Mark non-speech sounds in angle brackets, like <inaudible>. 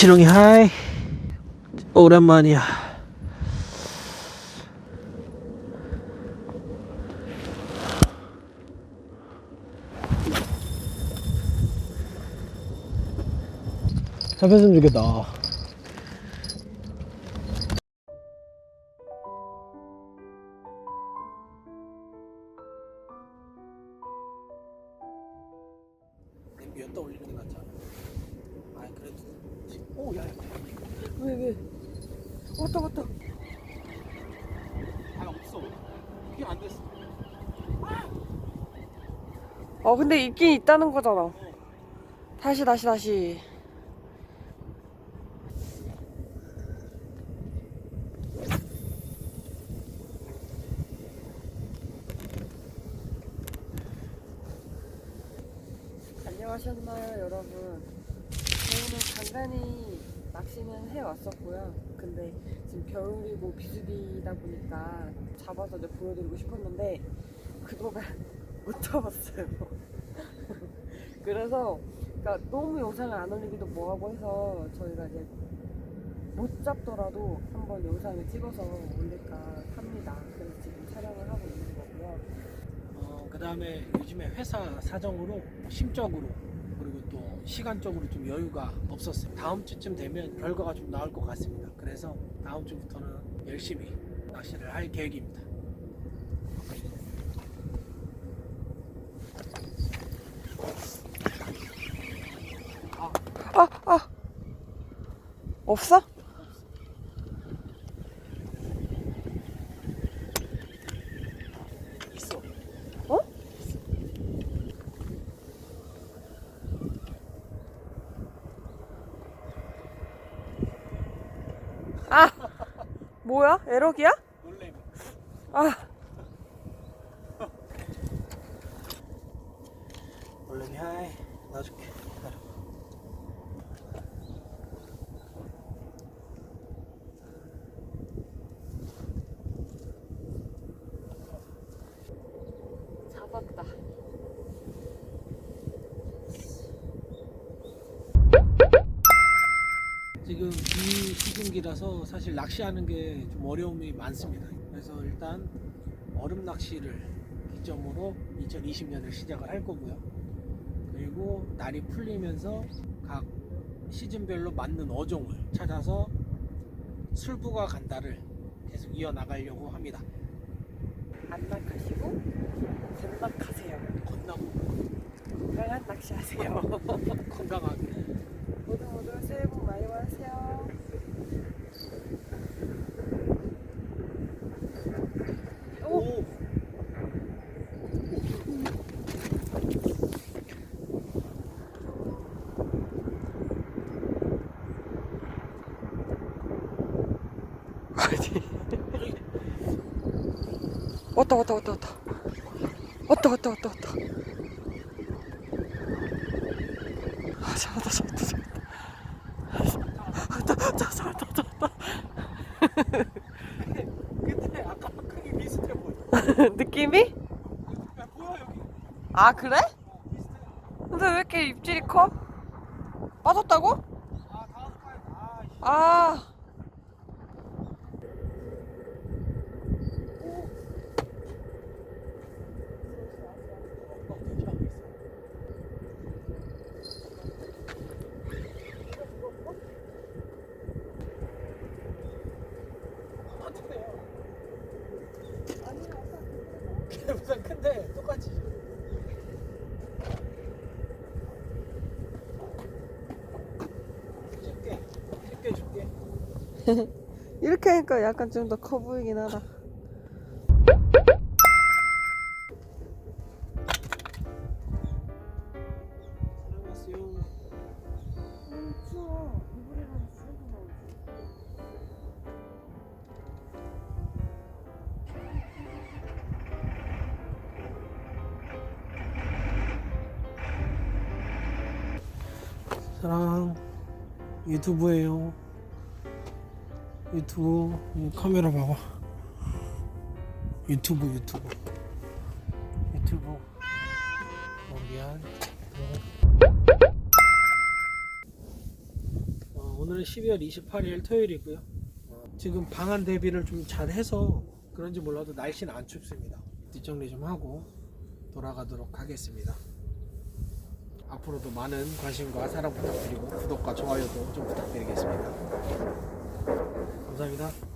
지렁이 하이. 오랜만이야. 잡혔으면 좋겠다. 냄비 엿다 올리는 게 낫지 않아? 아 그래도 오 야 야 왜 왜? 왔다 왔다. 아 없어 그게 안 됐어 어 근데 있긴 있다는 거잖아. 다시 다시 다시. 안녕하셨나요 여러분 저희는 간간히 낚시는 해왔었고요. 근데 지금 겨울이고 비수기다 보니까 잡아서 이제 보여드리고 싶었는데 그거가 <laughs> 못 잡았어요. <laughs> 그래서 그러니까 너무 영상을 안 올리기도 뭐하고 해서 저희가 이제 못 잡더라도 한번 영상을 찍어서 올릴까 합니다. 그래서 지금 촬영을 하고 있는 거고요. 어, 그 다음에 요즘에 회사 사정으로 심적으로 시간적으로 좀 여유가 없었어요. 다음 주쯤 되면 결과가 좀 나올 것 같습니다. 그래서 다음 주부터는 열심히 낚시를 할 계획입니다. 아! 아! 없어? 뭐야? 에러기야? 놀래미. 아! 놀래미 하이. 놔줄게. 기다려. 잡았다. 지금 비 시즌기라서 사실 낚시하는 게 좀 어려움이 많습니다. 그래서 일단 얼음 낚시를 기점으로 2020년을 시작을 할 거고요. 그리고 날이 풀리면서 각 시즌별로 맞는 어종을 찾아서 술부가 간다를 계속 이어나가려고 합니다. 안 낚하시고 건낚하세요. 건나무 건강한 낚시하세요. <laughs> 건강하게. 모두 새해 복 많이 받으세요. 오! 왔다 왔다 왔다 왔다 왔다 왔다 왔다 왔다 아 잡았다 잡았다 잡았다 잡았다 잡았다 잡았다 근데 아까 크기 비슷해 보여. <laughs> 보여 여기. 아 그래? 근데 왜 이렇게 입질이 커? 빠졌다고? 아, 다음 판. 아, 씨. 아 어, 대기하고 있어. 똑같은데요. 걔 우선 큰데 똑같이. 쉽게 쉽게 줄게. <laughs> 이렇게 하니까 약간 좀 더 커 보이긴 하다 사랑 유튜브에요. 유튜브 이 카메라 봐봐. 유튜브 유튜브 유튜브. 어, 미안. 어. 어, 오늘은 12월 28일 토요일이고요. 어, 지금 방한 대비를 좀 잘 해서 그런지 몰라도 날씨는 안 춥습니다. 뒷정리 좀 하고 돌아가도록 하겠습니다. 앞으로도 많은 관심과 사랑 부탁드리고 구독과 좋아요도 좀 부탁드리겠습니다. 감사합니다.